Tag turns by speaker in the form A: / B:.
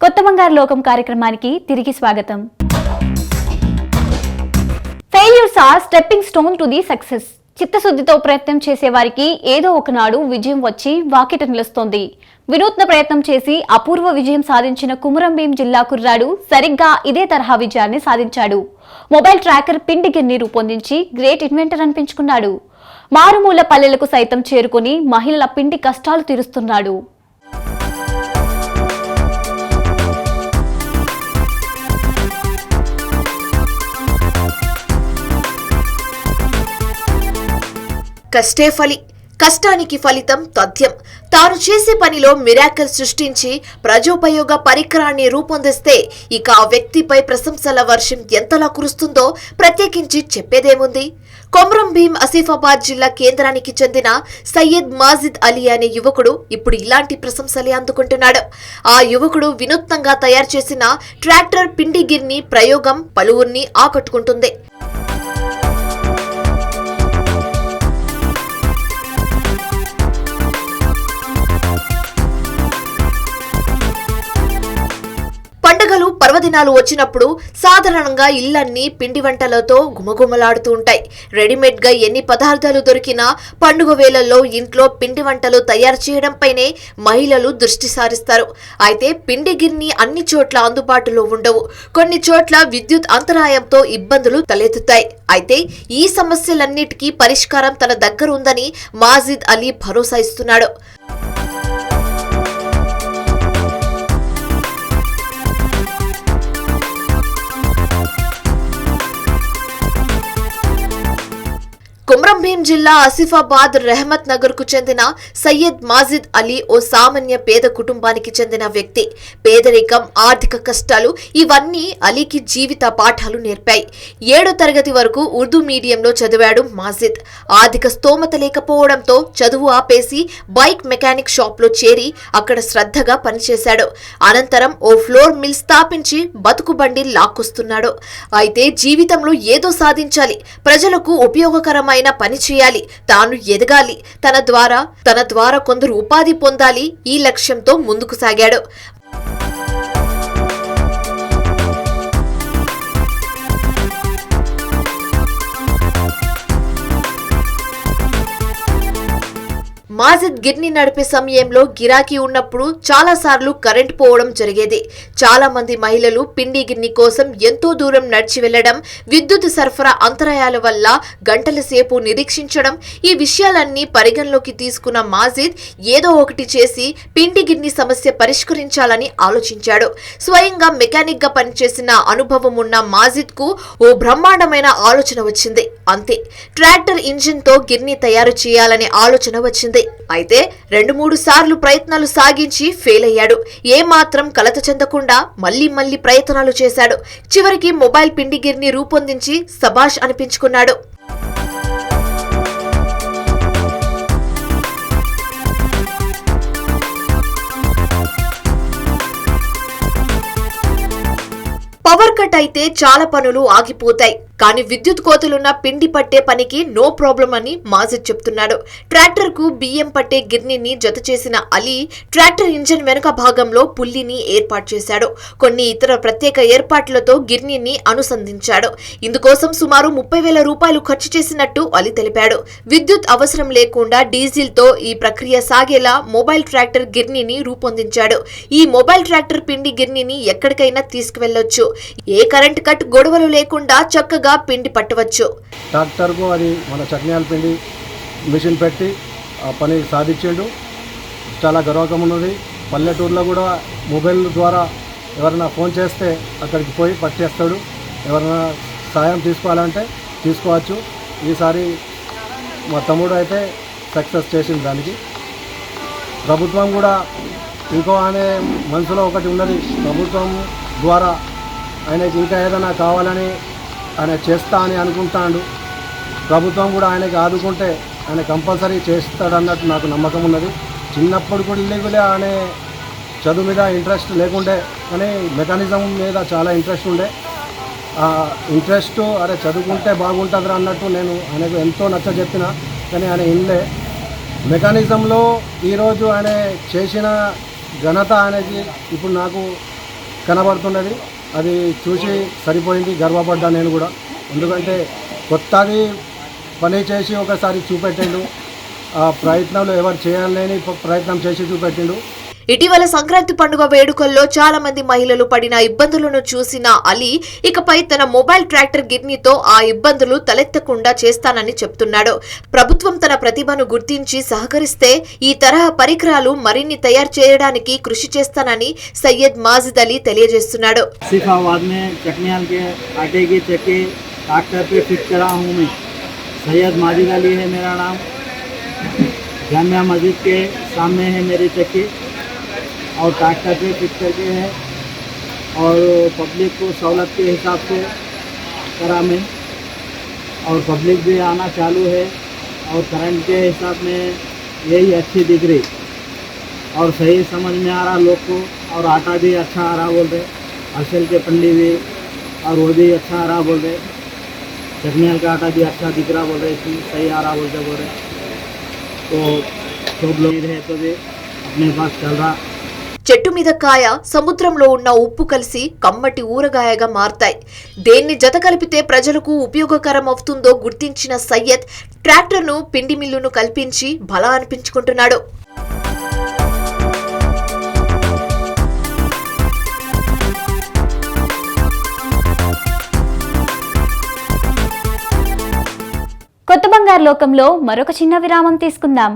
A: బంగారు లోకం కార్యక్రమానికి తిరిగి స్వాగతం. Failures are stepping stone to the success చిత్తశుద్ధితో ప్రయత్నం చేసే వారికి ఏదో ఒకనాడు విజయం వచ్చి వాకిట నిలుస్తోంది. వినూత్న ప్రయత్నం చేసి అపూర్వ విజయం సాధించిన కుమురంభీం జిల్లా కుర్రాడు సరిగ్గా ఇదే తరహా విజయాన్ని సాధించాడు. మొబైల్ ట్రాకర్ పిండి గిన్ని రూపొందించి గ్రేట్ ఇన్వెంటర్ అనిపించుకున్నాడు. మారుమూల పల్లెలకు సైతం చేరుకుని మహిళల పిండి కష్టాలు తీరుస్తున్నాడు.
B: కష్టే ఫలి కష్టానికి ఫలితం తథ్యం. తాను చేసే పనిలో మిరాకల్ సృష్టించి ప్రజోపయోగ పరికరాన్ని రూపొందిస్తే ఇక ఆ వ్యక్తిపై ప్రశంసల వర్షం ఎంతలా కురుస్తుందో ప్రత్యేకించి చెప్పేదేముంది? కొమరం భీం ఆసిఫాబాద్ జిల్లా కేంద్రానికి చెందిన సయ్యద్ మాజిద్ అలీ అనే యువకుడు ఇప్పుడు ఇలాంటి ప్రశంసలే అందుకుంటున్నాడు. ఆ యువకుడు వినూత్నంగా తయారు చేసిన ట్రాక్టర్ పిండిగిర్ని ప్రయోగం పలువురిని ఆకట్టుకుంటుంది. పర్వదినాలు వచ్చినప్పుడు సాధారణంగా ఇళ్ళన్నీ పిండి వంటలతో గుమగుమలాడుతూ ఉంటాయి. రెడీమేడ్గా ఎన్ని పదార్థాలు దొరికినా పండుగ వేళల్లో ఇంట్లో పిండి వంటలు తయారు చేయడంపైనే మహిళలు దృష్టి సారిస్తారు. అయితే పిండి గిర్ని అన్ని చోట్ల అందుబాటులో ఉండవు. కొన్ని చోట్ల విద్యుత్ అంతరాయంతో ఇబ్బందులు తలెత్తుతాయి. అయితే ఈ సమస్యలన్నిటికీ పరిష్కారం తన దగ్గర ఉందని మాజిద్ అలీ భరోసా ఇస్తున్నాడు. కుమ్రంభీం జిల్లా ఆసిఫాబాద్ రెహమత్ నగర్కు చెందిన సయ్యద్ మాజిద్ అలీ ఓ సామాన్య పేద కుటుంబానికి చెందిన వ్యక్తి. పేదరికం ఆర్థిక కష్టాలు ఇవన్నీ అలీకి జీవిత పాఠాలు నేర్పాయి. ఏడో తరగతి వరకు ఉర్దూ మీడియంలో చదివాడు మాజిద్. ఆర్థిక స్తోమత లేకపోవడంతో చదువు ఆపేసి బైక్ మెకానిక్ షాప్లో చేరి అక్కడ శ్రద్ధగా పనిచేశాడు. అనంతరం ఓ ఫ్లోర్ మిల్ స్థాపించి బతుకు బండి లాక్కొస్తున్నాడు. అయితే జీవితంలో ఏదో సాధించాలి. ప్రజలకు ఉపయోగకరమైన పని చేయాలి తాను ఎదగాలి. తన ద్వారా తన ద్వారా కొందరు ఉపాధి పొందాలి ఈ లక్ష్యంతో ముందుకు సాగాడు. మాజిద్ గిర్ని నడిపే సమయంలో గిరాకీ ఉన్నప్పుడు చాలా సార్లు కరెంట్ పోవడం జరిగేది. చాలా మంది మహిళలు పిండి గిర్ని కోసం ఎంతో దూరం నడిచి వెళ్ళడం విద్యుత్ సరఫరా అంతరాయాల వల్ల గంటల సేపు నిరీక్షించడం ఈ విషయాలన్నీ పరిగణలోకి తీసుకున్న మాజిద్ ఏదో ఒకటి చేసి పిండి గిర్ని సమస్య పరిష్కరించాలని ఆలోచించాడు. స్వయంగా మెకానిక్గా పనిచేసిన అనుభవం ఉన్న మాజిద్కు ఓ బ్రహ్మాండమైన ఆలోచన వచ్చింది. అంతే. ట్రాక్టర్ ఇంజిన్తో గిర్ని తయారు చేయాలనే ఆలోచన వచ్చింది. అయితే రెండు మూడు సార్లు ప్రయత్నాలు సాగించి ఫెయిల్ అయ్యాడు. ఏ మాత్రం కలత చెందకుండా మళ్ళీ మళ్ళీ ప్రయత్నాలు చేశాడు. చివరికి మొబైల్ పిండిగిరిని రూపొందించి సభాష్ అనిపించుకున్నాడు. పవర్ కట్ అయితే చాలా పనులు ఆగిపోతాయి. కానీ విద్యుత్ కోతలున్న పిండి పట్టే పనికి నో ప్రాబ్లం అని మాజిద్ చెప్తున్నాడు. ట్రాక్టర్కు బియ్యం పట్టే గిర్నీని జత చేసిన అలీ ట్రాక్టర్ ఇంజన్ వెనుక భాగంలో పుల్లిని ఏర్పాటు చేశాడు. కొన్ని ఇతర ప్రత్యేక ఏర్పాట్లతో గిర్నీని అనుసంధించాడు. ఇందుకోసం సుమారు ముప్పై వేల రూపాయలు ఖర్చు చేసినట్టు అలీ తెలిపాడు. విద్యుత్ అవసరం లేకుండా డీజిల్తో ఈ ప్రక్రియ సాగేలా మొబైల్ ట్రాక్టర్ గిర్నీని రూపొందించాడు. ఈ మొబైల్ ట్రాక్టర్ పిండి గిర్నీని ఎక్కడికైనా తీసుకువెళ్ళొచ్చు ఏ కరెంట్ కట్ గొడవలు లేకుండా చక్కగా పిండి పట్టవచ్చు.
C: ట్రాక్టర్కు అది మన చట్నీయాల పిండి మిషన్ పెట్టి ఆ పని సాధించిండు. చాలా గర్వకం ఉన్నది. పల్లెటూరులో కూడా మొబైల్ ద్వారా ఎవరైనా ఫోన్ చేస్తే అక్కడికి పోయి పట్టేస్తాడు. ఎవరైనా సాయం తీసుకోవాలంటే తీసుకోవచ్చు. ఈసారి మా తమ్ముడు అయితే సక్సెస్ చేసింది దానికి. ప్రభుత్వం కూడా ఇంకో అనే మనసులో ఒకటి ఉన్నది. ప్రభుత్వం ద్వారా ఆయనకి ఇంకా ఏదైనా కావాలని ఆయన చేస్తా అని అనుకుంటాడు. ప్రభుత్వం కూడా ఆయనకి ఆదుకుంటే ఆయన కంపల్సరీ చేస్తాడన్నట్టు నాకు నమ్మకం ఉన్నది. చిన్నప్పుడు కూడా ఇల్లేగులే ఆయన చదువు మీద ఇంట్రెస్ట్ లేకుండే కానీ మెకానిజం మీద చాలా ఇంట్రెస్ట్ ఉండే. ఆ ఇంట్రెస్ట్ అరే చదువుకుంటే బాగుంటుందిరా అన్నట్టు నేను ఆయనకు ఎంతో నచ్చ చెప్పిన కానీ ఆయన ఇల్లే. మెకానిజంలో ఈరోజు ఆయన చేసిన ఘనత ఆయనకి ఇప్పుడు నాకు కనబడుతున్నది. అది చూసి సరిపోయింది గర్వపడ్డా నేను కూడా. ఎందుకంటే కొత్తది పని చేసి ఒకసారి చూపెట్టిండు. ఆ ప్రయత్నంలో ఎవరు చేయాలని ప్రయత్నం చేసి చూపెట్టిండు.
B: ఇటీవల సంక్రాంతి పండుగ వేడుకల్లో చాలా మంది మహిళలు పడిన ఇబ్బందులను చూసిన అలీ ఇకపై తన మొబైల్ ట్రాక్టర్ గిర్నీతో ఆ ఇబ్బందులు తలెత్తకుండా చేస్తానని చెప్తున్నాడు ప్రభుత్వం తన ప్రతిభను గుర్తించి సహకరిస్తే ఈ తరహా పరికరాలు మరిన్ని తయారు చేయడానికి కృషి చేస్తానని సయ్యద్ మాజిద్ అలీ తెలియజేస్తున్నాడు
D: सिखाबाद में चकनियाल के आटे की चक्की ट्रैक्टर पे फिट करा हूँ मैं सैयद माजिद अली है मेरा नाम जामिया मस्जिद के सामने है मेरी चक्की और ट्रैक्टर पे फिट करके है और पब्लिक को सहूलत के हिसाब से करा मैं। और पब्लिक भी आना चालू है और करंट के हिसाब में यही अच्छी दिख रही। और सही समझ में आ रहा लोग को और आटा भी अच्छा आ रहा बोल रहे। असल के पंडी भी और वो भी अच्छा आ रहा बोल रहे। चटनियाल का आटा भी अच्छा दिख रहा बोल रहे, इसमें सही आ रहा बोलते बोल रहे। तो सब लोग रहे तो भी अपने पास चल रहा।
B: చెట్టు మీద కాయ సముద్రంలో ఉన్న ఉప్పు కలిసి కమ్మటి ఊరగాయగా మారతాయి. దేన్ని జత కలిపితే ప్రజలకు ఉపయోగకరం అవుతుందో గుర్తించిన సయ్యద్ ట్రాక్టర్ను పిండి మిల్లును కల్పించి బలా అనిపించుకుంటున్నాడు.
A: కొత్త బంగారు లోకంలో మరొక చిన్న విరామం తీసుకుందాం.